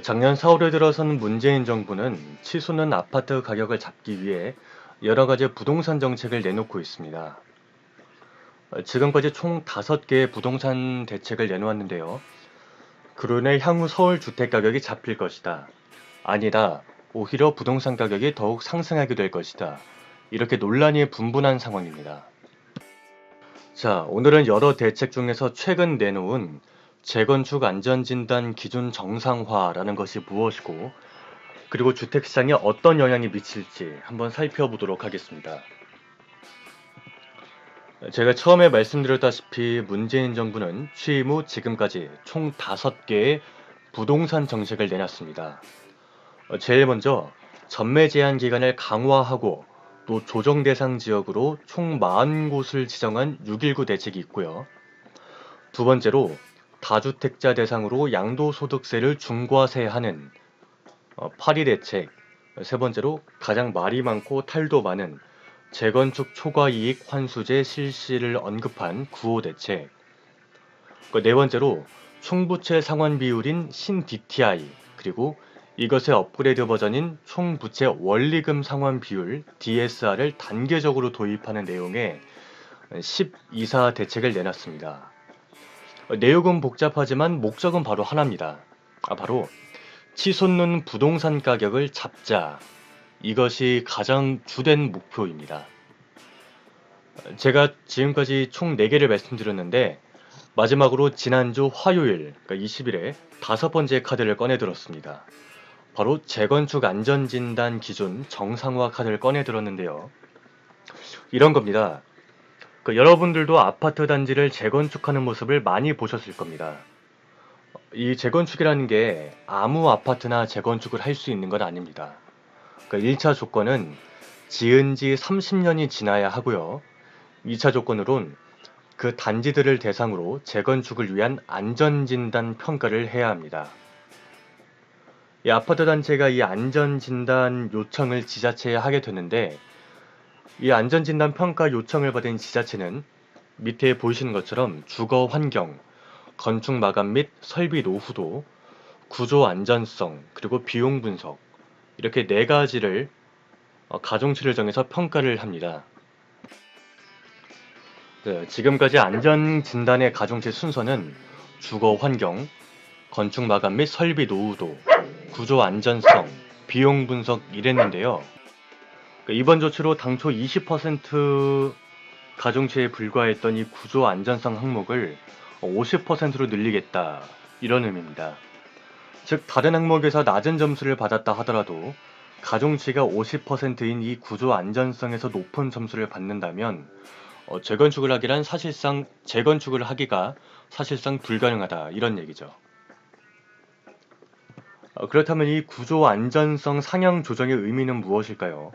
작년 4월에 들어선 문재인 정부는 치솟는 아파트 가격을 잡기 위해 여러 가지 부동산 정책을 내놓고 있습니다. 지금까지 총 5개의 부동산 대책을 내놓았는데요. 그로 인해 향후 서울 주택 가격이 잡힐 것이다. 아니다. 오히려 부동산 가격이 더욱 상승하게 될 것이다. 이렇게 논란이 분분한 상황입니다. 자, 오늘은 여러 대책 중에서 최근 내놓은 재건축 안전진단 기준 정상화라는 것이 무엇이고, 그리고 주택시장에 어떤 영향이 미칠지 한번 살펴보도록 하겠습니다. 제가 처음에 말씀드렸다시피 문재인 정부는 취임 후 지금까지 총 5개의 부동산 정책을 내놨습니다. 어, 제일 먼저 전매 제한 기간을 강화하고 또 조정 대상 지역으로 총 40곳을 지정한 6.19 대책이 있고요. 두 번째로 다주택자 대상으로 양도소득세를 중과세하는 8.2 대책. 세 번째로 가장 말이 많고 탈도 많은 재건축 초과이익 환수제 실시를 언급한 9호 대책. 그네 번째로 총부채 상환 비율인 신 DTI 그리고 이것의 업그레이드 버전인 총부채 원리금 상환 비율 DSR을 단계적으로 도입하는 내용의 12사 대책을 내놨습니다. 내용은 복잡하지만 목적은 바로 하나입니다. 아, 바로 치솟는 부동산 가격을 잡자. 이것이 가장 주된 목표입니다. 제가 지금까지 총 4개를 말씀드렸는데 마지막으로 지난주 화요일 그러니까 20일에 다섯 번째 카드를 꺼내 들었습니다. 바로 재건축 안전진단 기준 정상화 카드를 꺼내 들었는데요. 이런 겁니다. 그 여러분들도 아파트 단지를 재건축하는 모습을 많이 보셨을 겁니다. 이 재건축이라는 게 아무 아파트나 재건축을 할 수 있는 건 아닙니다. 그 1차 조건은 지은 지 30년이 지나야 하고요. 2차 조건으론 그 단지들을 대상으로 재건축을 위한 안전진단 평가를 해야 합니다. 이 아파트 단체가 이 안전진단 요청을 지자체에 하게 되는데 이 안전진단 평가 요청을 받은 지자체는 밑에 보이시는 것처럼 주거 환경, 건축 마감 및 설비 노후도, 구조 안전성, 그리고 비용 분석 이렇게 네 가지를 어, 가중치를 정해서 평가를 합니다. 네, 지금까지 안전 진단의 가중치 순서는 주거 환경, 건축 마감 및 설비 노후도, 구조 안전성, 비용 분석 이랬는데요. 그 이번 조치로 당초 20% 가중치에 불과했던 이 구조 안전성 항목을 50%로 늘리겠다 이런 의미입니다. 즉 다른 항목에서 낮은 점수를 받았다 하더라도 가중치가 50%인 이 구조 안전성에서 높은 점수를 받는다면 어, 재건축을 하기란 사실상 재건축을 하기가 사실상 불가능하다 이런 얘기죠. 어, 그렇다면 이 구조 안전성 상향 조정의 의미는 무엇일까요?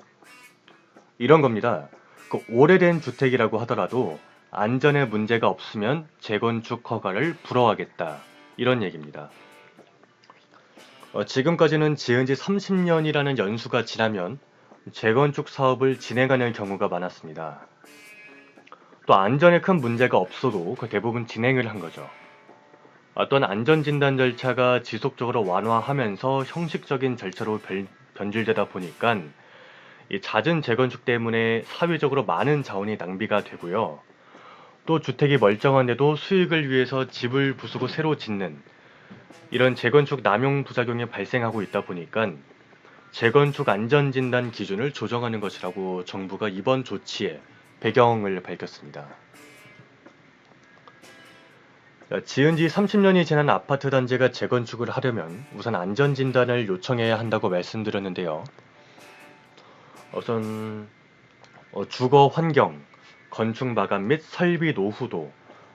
이런 겁니다. 그 오래된 주택이라고 하더라도 안전에 문제가 없으면 재건축 허가를 불허하겠다. 이런 얘기입니다. 어, 지금까지는 지은 지 30년이라는 연수가 지나면 재건축 사업을 진행하는 경우가 많았습니다. 또 안전에 큰 문제가 없어도 그 대부분 진행을 한 거죠. 어떤 안전진단 절차가 지속적으로 완화하면서 형식적인 절차로 변, 변질되다 보니까 이 잦은 재건축 때문에 사회적으로 많은 자원이 낭비가 되고요. 또 주택이 멀쩡한데도 수익을 위해서 집을 부수고 새로 짓는 이런 재건축 남용 부작용이 발생하고 있다 보니까 재건축 안전진단 기준을 조정하는 것이라고 정부가 이번 조치에 배경을 밝혔습니다. 자, 지은 지 30년이 지난 아파트 단지가 재건축을 하려면 우선 안전진단을 요청해야 한다고 말씀드렸는데요. 우선 어, 주거 환경, 건축 마감 및 설비 노후도,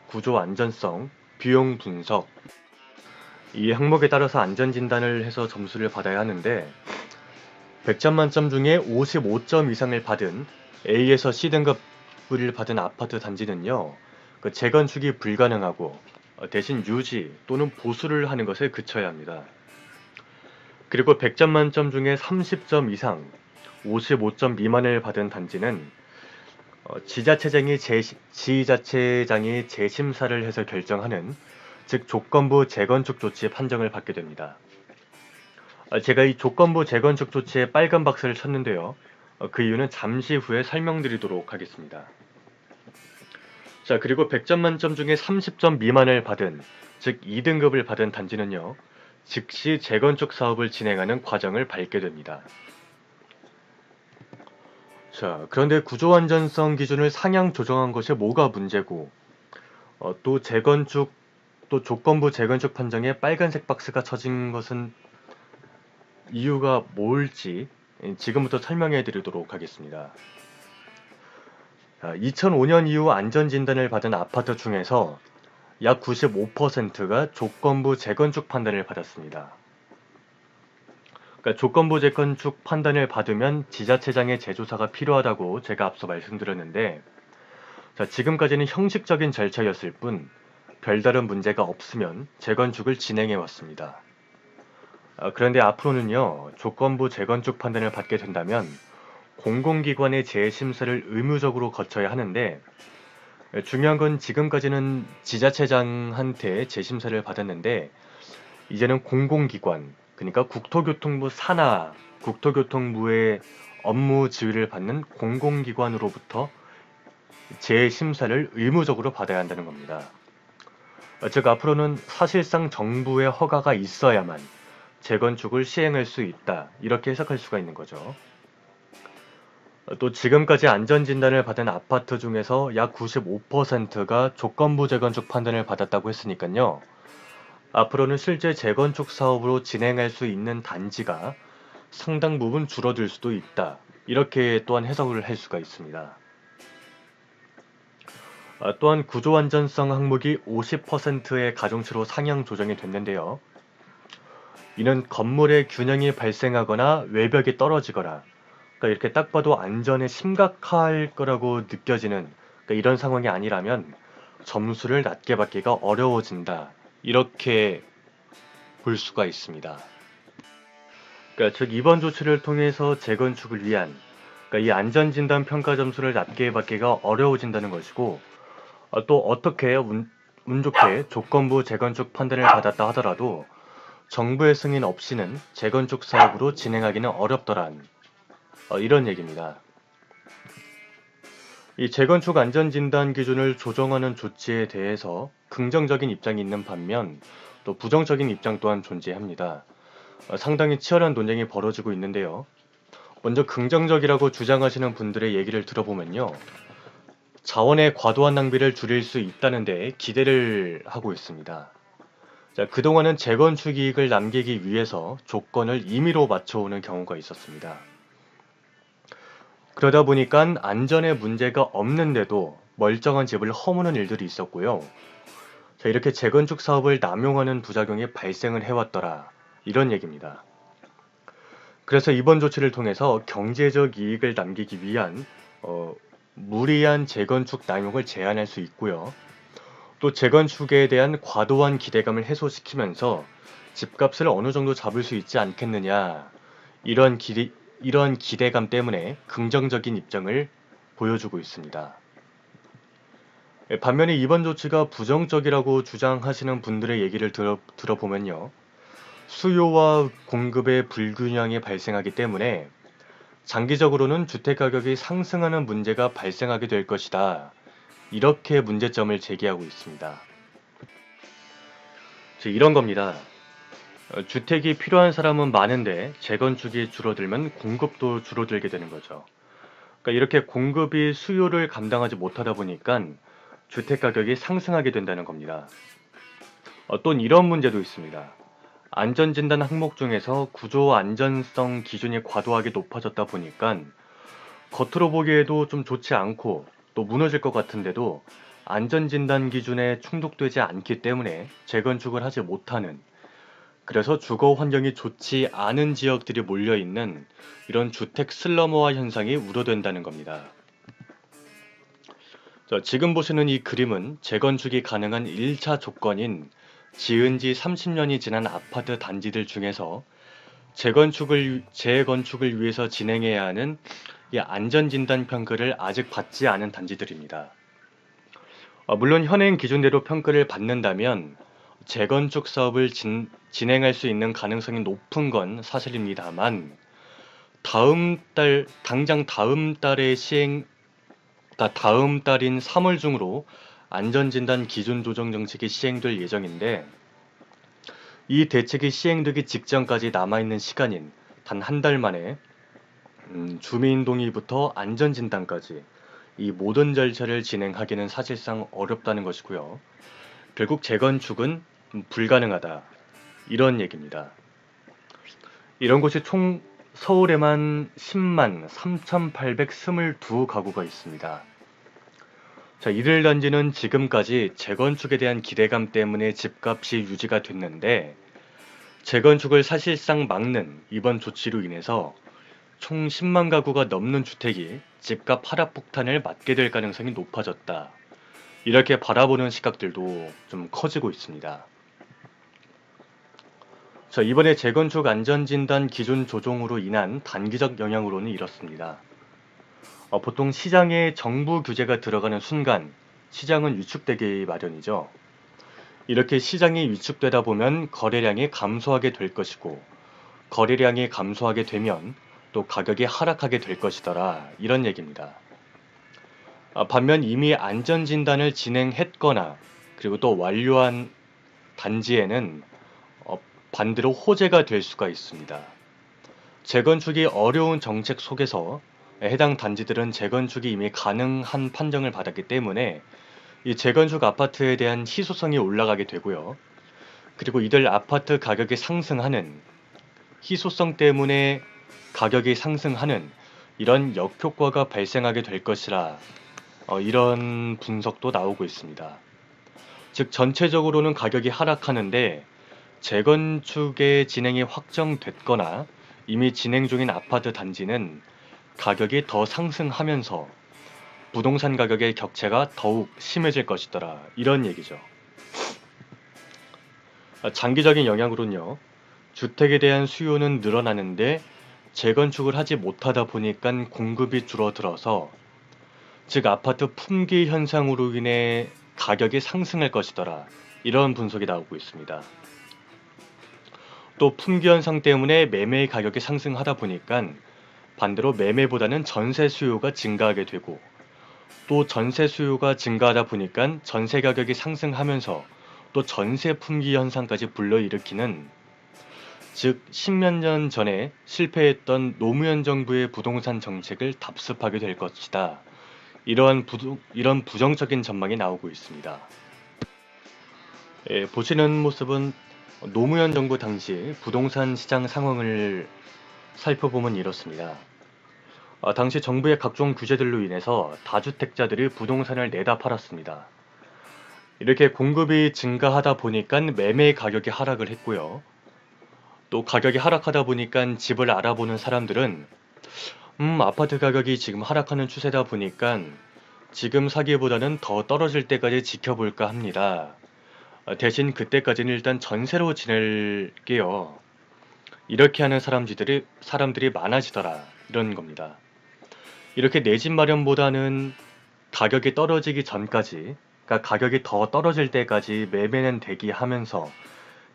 구조 안전성, 비용 분석 이 항목에 따라서 안전 진단을 해서 점수를 받아야 하는데 100점 만점 중에 55점 이상을 받은 A에서 C 등급 을 받은 아파트 단지는요 그 재건축이 불가능하고 어, 대신 유지 또는 보수를 하는 것에 그쳐야 합니다. 그리고 100점 만점 중에 30점 이상 55점 미만을 받은 단지는 어, 지자체장이 재, 지자체장이 재심사를 해서 결정하는 즉 조건부 재건축 조치 판정을 받게 됩니다. 아, 제가 이 조건부 재건축 조치에 빨간 박스를 쳤는데요. 어, 그 이유는 잠시 후에 설명드리도록 하겠습니다. 자, 그리고 100점 만점 중에 30점 미만을 받은, 즉 2등급을 받은 단지는요, 즉시 재건축 사업을 진행하는 과정을 밟게 됩니다. 자, 그런데 구조 안전성 기준을 상향 조정한 것이 뭐가 문제고, 어, 또 재건축, 또 조건부 재건축 판정에 빨간색 박스가 쳐진 것은 이유가 뭘지 지금부터 설명해 드리도록 하겠습니다. 2005년 이후 안전진단을 받은 아파트 중에서 약 95%가 조건부 재건축 판단을 받았습니다. 그러니까 조건부 재건축 판단을 받으면 지자체장의 재조사가 필요하다고 제가 앞서 말씀드렸는데 자, 지금까지는 형식적인 절차였을 뿐 별다른 문제가 없으면 재건축을 진행해 왔습니다. 아, 그런데 앞으로는요, 조건부 재건축 판단을 받게 된다면 공공기관의 재심사를 의무적으로 거쳐야 하는데 중요한 건 지금까지는 지자체장한테 재심사를 받았는데 이제는 공공기관, 그러니까 국토교통부 산하 국토교통부의 업무 지휘를 받는 공공기관으로부터 재심사를 의무적으로 받아야 한다는 겁니다. 즉 앞으로는 사실상 정부의 허가가 있어야만 재건축을 시행할 수 있다. 이렇게 해석할 수가 있는 거죠. 또 지금까지 안전진단을 받은 아파트 중에서 약 95%가 조건부 재건축 판단을 받았다고 했으니까요. 앞으로는 실제 재건축 사업으로 진행할 수 있는 단지가 상당 부분 줄어들 수도 있다. 이렇게 또한 해석을 할 수가 있습니다. 아, 또한 구조 안전성 항목이 50%의 가중치로 상향 조정이 됐는데요. 이는 건물의 균형이 발생하거나 외벽이 떨어지거나 그러니까 이렇게 딱 봐도 안전에 심각할 거라고 느껴지는 그러니까 이런 상황이 아니라면 점수를 낮게 받기가 어려워진다. 이렇게 볼 수가 있습니다. 그러니까 즉 이번 조치를 통해서 재건축을 위한 그러니까 이 안전진단 평가 점수를 낮게 받기가 어려워진다는 것이고 어, 또 어떻게 운, 운 좋게 조건부 재건축 판단을 받았다 하더라도 정부의 승인 없이는 재건축 사업으로 진행하기는 어렵더란 어, 이런 얘기입니다. 이 재건축 안전진단 기준을 조정하는 조치에 대해서 긍정적인 입장이 있는 반면 또 부정적인 입장 또한 존재합니다. 어, 상당히 치열한 논쟁이 벌어지고 있는데요. 먼저 긍정적이라고 주장하시는 분들의 얘기를 들어보면요. 자원의 과도한 낭비를 줄일 수 있다는 데 기대를 하고 있습니다. 자, 그동안은 재건축 이익을 남기기 위해서 조건을 임의로 맞춰오는 경우가 있었습니다. 그러다 보니까 안전에 문제가 없는데도 멀쩡한 집을 허무는 일들이 있었고요. 자, 이렇게 재건축 사업을 남용하는 부작용이 발생을 해왔더라. 이런 얘기입니다. 그래서 이번 조치를 통해서 경제적 이익을 남기기 위한 어, 무리한 재건축 남용을 제한할 수 있고요. 또 재건축에 대한 과도한 기대감을 해소시키면서 집값을 어느 정도 잡을 수 있지 않겠느냐 이런 기, 이런 기대감 때문에 긍정적인 입장을 보여주고 있습니다. 예, 반면에 이번 조치가 부정적이라고 주장하시는 분들의 얘기를 들어, 들어보면요. 수요와 공급의 불균형이 발생하기 때문에 장기적으로는 주택 가격이 상승하는 문제가 발생하게 될 것이다. 이렇게 문제점을 제기하고 있습니다. 이런 겁니다. 어, 주택이 필요한 사람은 많은데 재건축이 줄어들면 공급도 줄어들게 되는 거죠. 그러니까 이렇게 공급이 수요를 감당하지 못하다 보니까 주택 가격이 상승하게 된다는 겁니다. 어, 또 이런 문제도 있습니다. 안전진단 항목 중에서 구조 안전성 기준이 과도하게 높아졌다 보니까 겉으로 보기에도 좀 좋지 않고 또 무너질 것 같은데도 안전진단 기준에 충족되지 않기 때문에 재건축을 하지 못하는 그래서 주거 환경이 좋지 않은 지역들이 몰려 있는 이런 주택 슬러머화 현상이 우려된다는 겁니다. 자, 지금 보시는 이 그림은 재건축이 가능한 1차 조건인 지은 지 30년이 지난 아파트 단지들 중에서 재건축을 재건축을 위해서 진행해야 하는 이 안전진단 평가를 아직 받지 않은 단지들입니다. 어, 물론 현행 기준대로 평가를 받는다면 재건축 사업을 진, 진행할 수 있는 가능성이 높은 건 사실입니다만 다음 달 당장 다음 달에 시행 그러니까 다음 달인 3월 중으로 안전진단 기준 조정 정책이 시행될 예정인데 이 대책이 시행되기 직전까지 남아있는 시간인 단 한 달 만에 음, 주민 동의부터 안전진단까지 이 모든 절차를 진행하기는 사실상 어렵다는 것이고요. 결국 재건축은 불가능하다. 이런 얘기입니다. 이런 곳이 총 서울에만 10만 3,822가구가 있습니다. 자, 이들 단지는 지금까지 재건축에 대한 기대감 때문에 집값이 유지가 됐는데 재건축을 사실상 막는 이번 조치로 인해서 총 10만 가구가 넘는 주택이 집값 하락 폭탄을 맞게 될 가능성이 높아졌다. 이렇게 바라보는 시각들도 좀 커지고 있습니다. 자, 이번에 재건축 안전진단 기준 조정으로 인한 단기적 영향으로는 이렇습니다. 어, 보통 시장에 정부 규제가 들어가는 순간 시장은 위축되기 마련이죠. 이렇게 시장이 위축되다 보면 거래량이 감소하게 될 것이고 거래량이 감소하게 되면 또 가격이 하락하게 될 것이더라 이런 얘기입니다. 아, 반면 이미 안전진단을 진행했거나 그리고 또 완료한 단지에는 어, 반대로 호재가 될 수가 있습니다. 재건축이 어려운 정책 속에서 해당 단지들은 재건축이 이미 가능한 판정을 받았기 때문에 이 재건축 아파트에 대한 희소성이 올라가게 되고요. 그리고 이들 아파트 가격이 상승하는 희소성 때문에 가격이 상승하는 이런 역효과가 발생하게 될 것이라 어, 이런 분석도 나오고 있습니다. 즉 전체적으로는 가격이 하락하는데 재건축의 진행이 확정됐거나 이미 진행 중인 아파트 단지는 가격이 더 상승하면서 부동산 가격의 격차가 더욱 심해질 것이더라 이런 얘기죠. 장기적인 영향으로는요. 주택에 대한 수요는 늘어나는데 재건축을 하지 못하다 보니까 공급이 줄어들어서 즉 아파트 품귀 현상으로 인해 가격이 상승할 것이더라. 이런 분석이 나오고 있습니다. 또 품귀 현상 때문에 매매 가격이 상승하다 보니까 반대로 매매보다는 전세 수요가 증가하게 되고 또 전세 수요가 증가하다 보니까 전세 가격이 상승하면서 또 전세 품귀 현상까지 불러일으키는 즉 10몇 년 전에 실패했던 노무현 정부의 부동산 정책을 답습하게 될 것이다. 이러한 부, 이런 부정적인 전망이 나오고 있습니다. 예, 보시는 모습은 노무현 정부 당시 부동산 시장 상황을 살펴보면 이렇습니다. 아, 당시 정부의 각종 규제들로 인해서 다주택자들이 부동산을 내다 팔았습니다. 이렇게 공급이 증가하다 보니까 매매 가격이 하락을 했고요. 또 가격이 하락하다 보니까 집을 알아보는 사람들은 음, 아파트 가격이 지금 하락하는 추세다 보니까 지금 사기보다는 더 떨어질 때까지 지켜볼까 합니다. 아, 대신 그때까지는 일단 전세로 지낼게요. 이렇게 하는 사람들이, 사람들이 많아지더라. 이런 겁니다. 이렇게 내 집 마련보다는 가격이 떨어지기 전까지, 그러니까 가격이 더 떨어질 때까지 매매는 대기하면서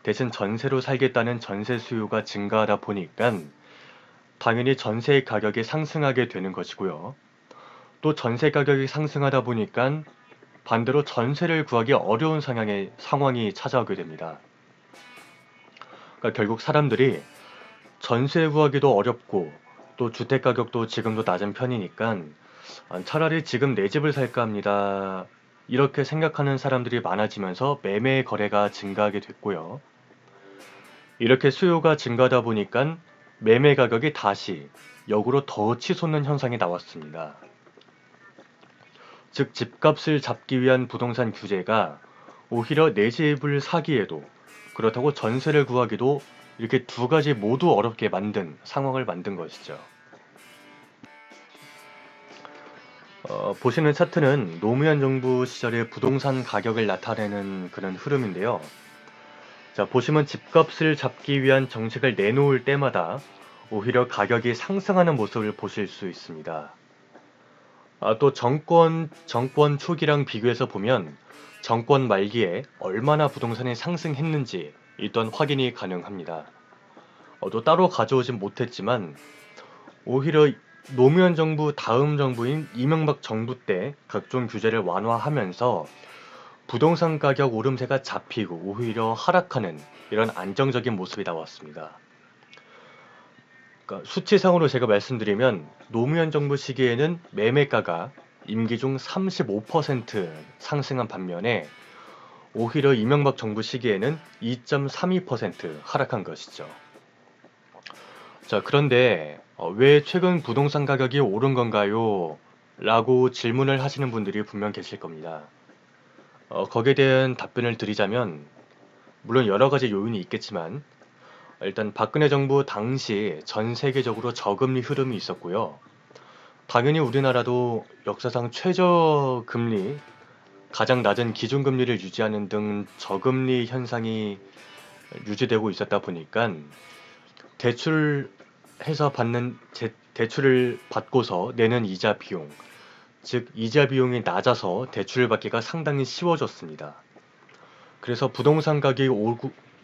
대신 전세로 살겠다는 전세 수요가 증가하다 보니까 당연히 전세 가격이 상승하게 되는 것이고요. 또 전세 가격이 상승하다 보니까 반대로 전세를 구하기 어려운 상황에, 상황이 찾아오게 됩니다. 그러니까 결국 사람들이 전세 구하기도 어렵고 또 주택 가격도 지금도 낮은 편이니까 차라리 지금 내 집을 살까 합니다. 이렇게 생각하는 사람들이 많아지면서 매매 거래가 증가하게 됐고요. 이렇게 수요가 증가하다 보니까 매매 가격이 다시 역으로 더 치솟는 현상이 나왔습니다. 즉 집값을 잡기 위한 부동산 규제가 오히려 내 집을 사기에도 그렇다고 전세를 구하기도 이렇게 두 가지 모두 어렵게 만든 상황을 만든 것이죠. 어, 보시는 차트는 노무현 정부 시절의 부동산 가격을 나타내는 그런 흐름인데요. 자, 보시면 집값을 잡기 위한 정책을 내놓을 때마다 오히려 가격이 상승하는 모습을 보실 수 있습니다. 아, 또 정권 정권 초기랑 비교해서 보면 정권 말기에 얼마나 부동산이 상승했는지 일단 확인이 가능합니다. 어, 또 따로 가져오진 못했지만 오히려 노무현 정부 다음 정부인 이명박 정부 때 각종 규제를 완화하면서 부동산 가격 오름세가 잡히고 오히려 하락하는 이런 안정적인 모습이 나왔습니다. 그러니까 수치상으로 제가 말씀드리면 노무현 정부 시기에는 매매가가 임기 중 35% 상승한 반면에 오히려 이명박 정부 시기에는 2.32% 하락한 것이죠. 자, 그런데 어, 왜 최근 부동산 가격이 오른 건가요? 라고 질문을 하시는 분들이 분명 계실 겁니다. 어, 거기에 대한 답변을 드리자면, 물론 여러 가지 요인이 있겠지만, 일단 박근혜 정부 당시 전 세계적으로 저금리 흐름이 있었고요. 당연히 우리나라도 역사상 최저 금리, 가장 낮은 기준금리를 유지하는 등 저금리 현상이 유지되고 있었다 보니까 대출해서 받는 제, 대출을 받고서 내는 이자 비용, 즉 이자 비용이 낮아서 대출을 받기가 상당히 쉬워졌습니다. 그래서 부동산 가격이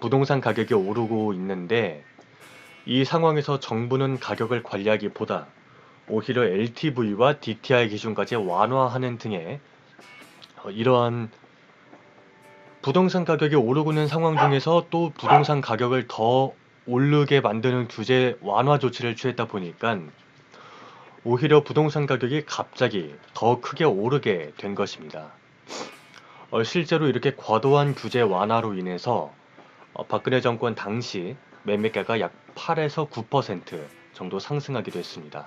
부동산 가격이 오르고 있는데 이 상황에서 정부는 가격을 관리하기보다 오히려 LTV와 DTI 기준까지 완화하는 등의 어, 이러한 부동산 가격이 오르고 있는 상황 중에서 또 부동산 가격을 더 오르게 만드는 규제 완화 조치를 취했다 보니까 오히려 부동산 가격이 갑자기 더 크게 오르게 된 것입니다. 어, 실제로 이렇게 과도한 규제 완화로 인해서 어, 박근혜 정권 당시 매매가가 약 8에서 9% 정도 상승하기도 했습니다.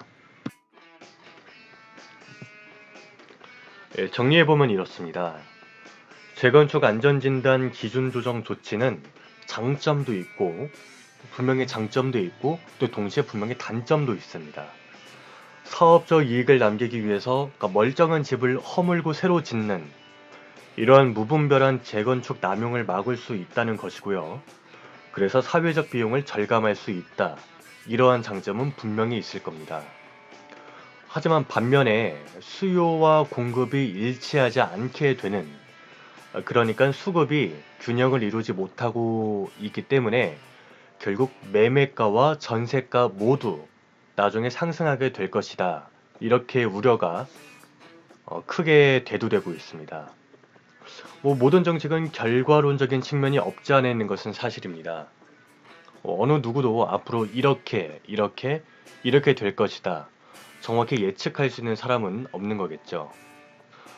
예, 정리해보면 이렇습니다. 재건축 안전진단 기준 조정 조치는 장점도 있고 분명히 장점도 있고 또 동시에 분명히 단점도 있습니다. 사업적 이익을 남기기 위해서 그러니까 멀쩡한 집을 허물고 새로 짓는 이러한 무분별한 재건축 남용을 막을 수 있다는 것이고요. 그래서 사회적 비용을 절감할 수 있다. 이러한 장점은 분명히 있을 겁니다. 하지만 반면에 수요와 공급이 일치하지 않게 되는 그러니까 수급이 균형을 이루지 못하고 있기 때문에 결국 매매가와 전세가 모두 나중에 상승하게 될 것이다. 이렇게 우려가 어, 크게 대두되고 있습니다. 뭐 모든 정책은 결과론적인 측면이 없지 않아 있는 것은 사실입니다. 어, 어느 누구도 앞으로 이렇게 이렇게 이렇게 될 것이다. 정확히 예측할 수 있는 사람은 없는 거겠죠.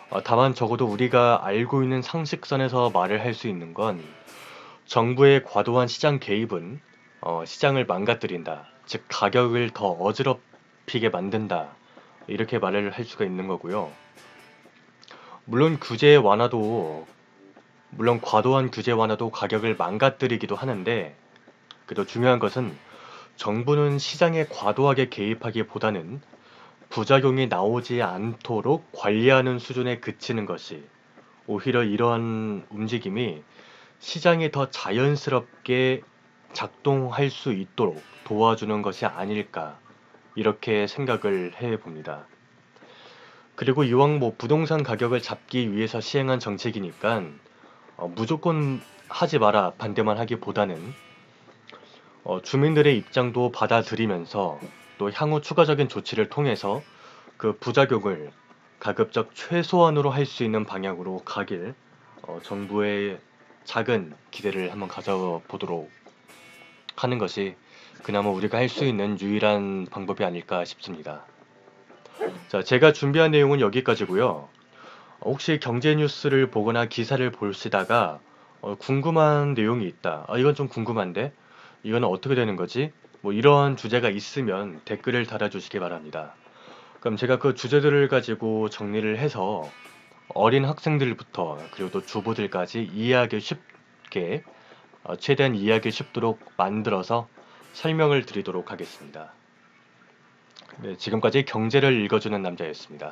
어, 다만 적어도 우리가 알고 있는 상식선에서 말을 할 수 있는 건 정부의 과도한 시장 개입은 어, 시장을 망가뜨린다. 즉 가격을 더 어지럽히게 만든다. 이렇게 말을 할 수가 있는 거고요. 물론 규제 완화도 물론 과도한 규제 완화도 가격을 망가뜨리기도 하는데 그래도 중요한 것은 정부는 시장에 과도하게 개입하기보다는 부작용이 나오지 않도록 관리하는 수준에 그치는 것이 오히려 이러한 움직임이 시장이 더 자연스럽게 작동할 수 있도록 도와주는 것이 아닐까 이렇게 생각을 해 봅니다. 그리고 이왕 뭐 부동산 가격을 잡기 위해서 시행한 정책이니까 어, 무조건 하지 마라 반대만 하기보다는 어, 주민들의 입장도 받아들이면서 또 향후 추가적인 조치를 통해서 그 부작용을 가급적 최소한으로 할 수 있는 방향으로 가길 어, 정부의 작은 기대를 한번 가져보도록 하는 것이 그나마 우리가 할 수 있는 유일한 방법이 아닐까 싶습니다. 자, 제가 준비한 내용은 여기까지고요. 혹시 경제 뉴스를 보거나 기사를 보시다가 어, 궁금한 내용이 있다. 아, 이건 좀 궁금한데 이건 어떻게 되는 거지? 뭐 이런 주제가 있으면 댓글을 달아주시기 바랍니다. 그럼 제가 그 주제들을 가지고 정리를 해서 어린 학생들부터 그리고 또 주부들까지 이해하기 쉽게 어, 최대한 이해하기 쉽도록 만들어서 설명을 드리도록 하겠습니다. 네, 지금까지 경제를 읽어주는 남자였습니다.